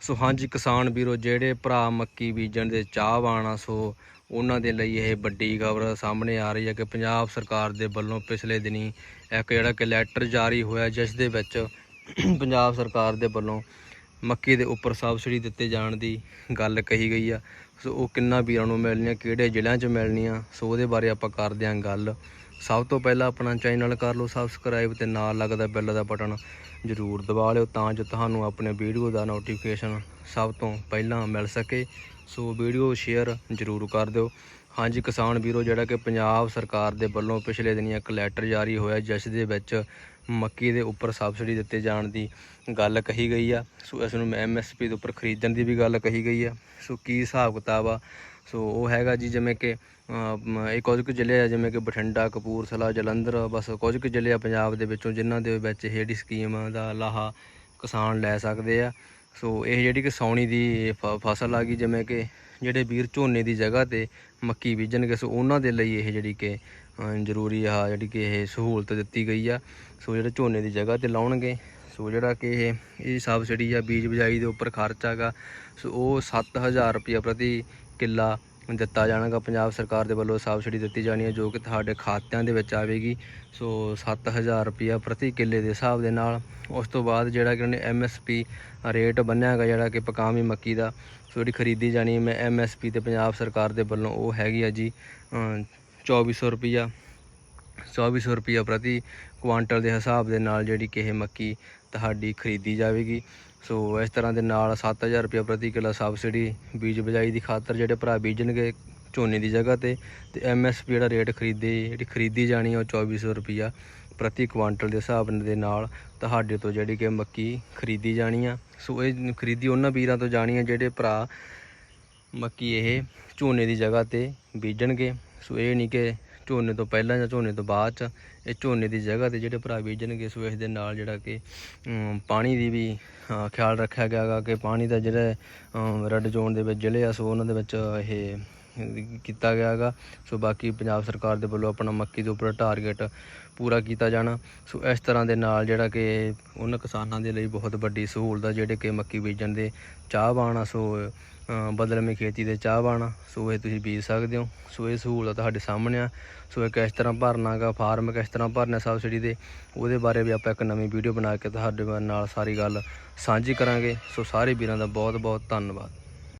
ਸੋ ਹਾਂਜੀ ਕਿਸਾਨ ਵੀਰੋ, ਜਿਹੜੇ ਭਰਾ ਮੱਕੀ ਬੀਜਣ ਦੇ ਚਾਹਵਾਨ ਆ, ਸੋ ਉਹਨਾਂ ਦੇ ਲਈ ਇਹ ਵੱਡੀ ਖਬਰ ਸਾਹਮਣੇ ਆ ਰਹੀ ਹੈ ਕਿ ਪੰਜਾਬ ਸਰਕਾਰ ਦੇ ਵੱਲੋਂ ਪਿਛਲੇ ਦਿਨੀ ਇੱਕ ਜਿਹੜਾ ਕਿ ਲੈਟਰ ਜਾਰੀ ਹੋਇਆ, ਜਿਸ ਦੇ ਵਿੱਚ ਪੰਜਾਬ ਸਰਕਾਰ ਦੇ ਵੱਲੋਂ ਮੱਕੀ ਦੇ ਉੱਪਰ ਸਬਸਿਡੀ ਦਿੱਤੇ ਜਾਣ ਦੀ ਗੱਲ ਕਹੀ ਗਈ ਆ। ਸੋ ਉਹ ਕਿੰਨਾ ਵੀਰਾਂ ਨੂੰ ਮਿਲਣੀਆਂ, ਕਿਹੜੇ ਜ਼ਿਲ੍ਹਿਆਂ 'ਚ ਮਿਲਣੀਆਂ, ਸੋ ਉਹਦੇ ਬਾਰੇ ਆਪਾਂ ਕਰਦੇ ਹਾਂ ਗੱਲ। ਸਭ ਤੋਂ ਪਹਿਲਾਂ ਆਪਣਾ ਚੈਨਲ ਕਰ ਲਓ ਸਬਸਕ੍ਰਾਈਬ ਤੇ ਨਾਲ ਲੱਗਦਾ ਬੈਲ ਦਾ ਬਟਨ ਜ਼ਰੂਰ ਦਬਾ ਲਿਓ ਤਾਂ ਜੋ ਤੁਹਾਨੂੰ ਆਪਣੇ ਵੀਡੀਓ ਦਾ ਨੋਟੀਫਿਕੇਸ਼ਨ ਸਭ ਤੋਂ ਪਹਿਲਾਂ ਮਿਲ ਸਕੇ। ਸੋ ਵੀਡੀਓ ਸ਼ੇਅਰ ਜ਼ਰੂਰ ਕਰ ਦਿਓ। ਹਾਂਜੀ, ਕਿਸਾਨ ਵੀਰੋ, ਜਿਹੜਾ ਕਿ ਪੰਜਾਬ ਸਰਕਾਰ ਦੇ ਵੱਲੋਂ ਪਿਛਲੇ ਦਿਨੀ ਇੱਕ ਲੈਟਰ ਜਾਰੀ ਹੋਇਆ, ਜਿਸ ਦੇ ਵਿੱਚ ਮੱਕੀ ਦੇ ਉੱਪਰ ਸਬਸਿਡੀ ਦਿੱਤੇ ਜਾਣ ਦੀ ਗੱਲ ਕਹੀ ਗਈ ਆ। ਸੋ ਇਸ ਨੂੰ ਐਮਐਸਪੀ ਦੇ ਉੱਪਰ ਖਰੀਦਣ ਦੀ ਵੀ ਗੱਲ ਕਹੀ ਗਈ ਆ। ਸੋ ਕੀ ਹਿਸਾਬ ਕਿਤਾਬ ਆ? ਸੋ ਉਹ ਹੈਗਾ ਜੀ, ਜਿਵੇਂ ਕਿ ਇਹ ਕੁਝ ਕੁ ਜ਼ਿਲ੍ਹੇ ਆ, ਜਿਵੇਂ ਕਿ ਬਠਿੰਡਾ, ਕਪੂਰਥਲਾ, ਜਲੰਧਰ, ਬਸ ਕੁਝ ਕੁ ਜ਼ਿਲ੍ਹੇ ਆ ਪੰਜਾਬ ਦੇ ਵਿੱਚੋਂ, ਜਿਨ੍ਹਾਂ ਦੇ ਵਿੱਚ ਇਹ ਜਿਹੜੀ ਸਕੀਮ ਦਾ ਲਾਹਾ ਕਿਸਾਨ ਲੈ ਸਕਦੇ ਆ। ਸੋ ਇਹ ਜਿਹੜੀ ਕਿ ਸੌਣੀ ਦੀ ਫ- ਫਸਲ ਆ ਗਈ, ਜਿਵੇਂ ਕਿ ਜਿਹੜੇ ਵੀਰ ਝੋਨੇ ਦੀ ਜਗ੍ਹਾ ਤੇ ਮੱਕੀ ਬੀਜਣਗੇ, ਸੋ ਉਹਨਾਂ ਦੇ ਲਈ ਇਹ ਜਿਹੜੀ ਕਿ ਜ਼ਰੂਰੀ ਆ, ਜਿਹੜੀ ਕਿ ਇਹ ਸਹੂਲਤ ਦਿੱਤੀ ਗਈ ਆ। ਸੋ ਜਿਹੜੇ ਝੋਨੇ ਦੀ ਜਗ੍ਹਾ ਤੇ ਲਾਉਣਗੇ, ਸੋ ਜਿਹੜਾ ਕਿ ਇਹ ਇਹ ਸਬਸਿਡੀ ਆ, ਬੀਜ ਬਿਜਾਈ ਦੇ ਉੱਪਰ ਖਰਚਾ ਗਾ ਸੋ ਉਹ 7000 ਰੁਪਏ ਪ੍ਰਤੀ ਕਿੱਲਾ ਦਿੱਤਾ ਜਾਣਾਗਾ। ਪੰਜਾਬ ਸਰਕਾਰ ਦੇ ਵੱਲੋਂ ਸਬਸਿਡੀ ਦਿੱਤੀ ਜਾਣੀ ਹੈ ਜੋ ਕਿ ਤੁਹਾਡੇ ਖਾਤਿਆਂ ਦੇ ਵਿੱਚ ਆਵੇਗੀ। ਸੋ 7000 ਰੁਪਇਆ ਪ੍ਰਤੀ ਕਿੱਲੇ ਦੇ ਹਿਸਾਬ ਦੇ ਨਾਲ। ਉਸ ਤੋਂ ਬਾਅਦ ਜਿਹੜਾ ਕਿ ਉਹਨੇ ਐਮਐਸਪੀ ਰੇਟ ਬੰਨਿਆ ਹੈਗਾ ਜਿਹੜਾ ਕਿ ਪਕਾਮੀ ਮੱਕੀ ਦਾ, ਸੋ ਜਿਹੜੀ ਖਰੀਦੀ ਜਾਣੀ ਹੈ ਮੈਂ ਐਮਐਸਪੀ ਤੇ ਪੰਜਾਬ ਸਰਕਾਰ ਦੇ ਵੱਲੋਂ ਉਹ ਹੈਗੀ ਆ ਜੀ ਅਮ 2400 ਰੁਪਇਆ 2400 ਰੁਪਇਆ ਪ੍ਰਤੀ ਕੁਆਂਟਲ ਦੇ ਹਿਸਾਬ ਦੇ ਨਾਲ ਜਿਹੜੀ ਕਿ ਇਹ ਮੱਕੀ ਤੁਹਾਡੀ ਖਰੀਦੀ ਜਾਵੇਗੀ। ਸੋ ਇਸ ਤਰ੍ਹਾਂ ਦੇ ਨਾਲ 7000 ਰੁਪਇਆ ਪ੍ਰਤੀ ਕਿੱਲਾ ਸਬਸਿਡੀ ਬੀਜ ਬਿਜਾਈ ਦੀ ਖਾਤਰ ਜਿਹੜੇ ਭਰਾ ਬੀਜਣਗੇ ਝੋਨੇ ਦੀ ਜਗ੍ਹਾ ਤੇ ਤੇ ਐਮਐਸਪੀ ਜਿਹੜਾ ਰੇਟ ਖਰੀਦੇ, ਜਿਹੜੀ ਖਰੀਦੀ ਜਾਣੀ ਆ ਉਹ 2400 ਰੁਪਇਆ ਪ੍ਰਤੀ ਕੁਆਂਟਲ ਦੇ ਹਿਸਾਬ ਦੇ ਨਾਲ ਤੁਹਾਡੇ ਤੋਂ ਜਿਹੜੀ ਕਿ ਮੱਕੀ ਖਰੀਦੀ ਜਾਣੀ ਆ। ਸੋ ਇਹ ਖਰੀਦੀ ਉਹਨਾਂ ਵੀਰਾਂ ਤੋਂ ਜਾਣੀ ਆ ਜਿਹੜੇ ਭਰਾ ਮੱਕੀ ਇਹ ਝੋਨੇ ਦੀ ਜਗ੍ਹਾ ਤੇ ਬੀਜਣਗੇ। ਸੋ ਇਹ ਨਹੀਂ ਕਿ ਝੋਨੇ ਤੋਂ ਪਹਿਲਾਂ ਜਾਂ ਝੋਨੇ ਤੋਂ ਬਾਅਦ ਚ, ਇਹ ਝੋਨੇ ਦੀ ਜਗ੍ਹਾ ਤੇ ਜਿਹੜੇ ਭਰਾ ਬੀਜਣਗੇ, ਸੋ ਇਸ ਦੇ ਨਾਲ ਜਿਹੜਾ ਕਿ ਪਾਣੀ ਦੀ ਵੀ ਖਿਆਲ ਰੱਖਿਆ ਗਿਆ ਗਾ ਕਿ ਪਾਣੀ ਦਾ ਜਿਹੜਾ ਰੈੱਡ ਜ਼ੋਨ ਦੇ ਵਿੱਚ ਜ਼ਿਲ੍ਹੇ ਆ, ਸੋ ਉਹਨਾਂ ਦੇ ਵਿੱਚ ਇਹ ਕੀਤਾ ਗਿਆ ਗਾ ਸੋ ਬਾਕੀ ਪੰਜਾਬ ਸਰਕਾਰ ਦੇ ਵੱਲੋਂ ਆਪਣਾ ਮੱਕੀ ਦੇ ਉੱਪਰ ਟਾਰਗੇਟ ਪੂਰਾ ਕੀਤਾ ਜਾਣਾ। ਸੋ ਇਸ ਤਰ੍ਹਾਂ ਦੇ ਨਾਲ ਜਿਹੜਾ ਕਿ ਉਹਨਾਂ ਕਿਸਾਨਾਂ ਦੇ ਲਈ ਬਹੁਤ ਵੱਡੀ ਸਹੂਲਤ ਆ ਜਿਹੜੇ ਕਿ ਮੱਕੀ ਬੀਜਣ ਦੇ ਚਾਹਵਾਨ ਆ। ਸੋ ਅ, ਖੇਤੀ ਦੇ ਚਾਹਵਾਨ ਆ। ਸੋ ਇਹ ਤੁਸੀਂ ਬੀਜ ਸਕਦੇ ਹੋ। ਸੋ ਇਹ ਸਹੂਲਤ ਤੁਹਾਡੇ ਸਾਹਮਣੇ ਆ। ਸੋ ਇਹ ਕਿਸ ਤਰ੍ਹਾਂ ਭਰਨਾ ਗਾ ਫਾਰਮ ਕਿਸ ਤਰ੍ਹਾਂ ਭਰਨਾ ਸਬਸਿਡੀ ਦੇ ਉਹਦੇ ਬਾਰੇ ਵੀ ਆਪਾਂ ਇੱਕ ਨਵੀਂ ਵੀਡੀਓ ਬਣਾ ਕੇ ਤੁਹਾਡੇ ਨਾਲ ਸਾਰੀ ਗੱਲ ਸਾਂਝੀ ਕਰਾਂਗੇ। ਸੋ ਸਾਰੇ ਵੀਰਾਂ ਦਾ ਬਹੁਤ ਬਹੁਤ ਧੰਨਵਾਦ।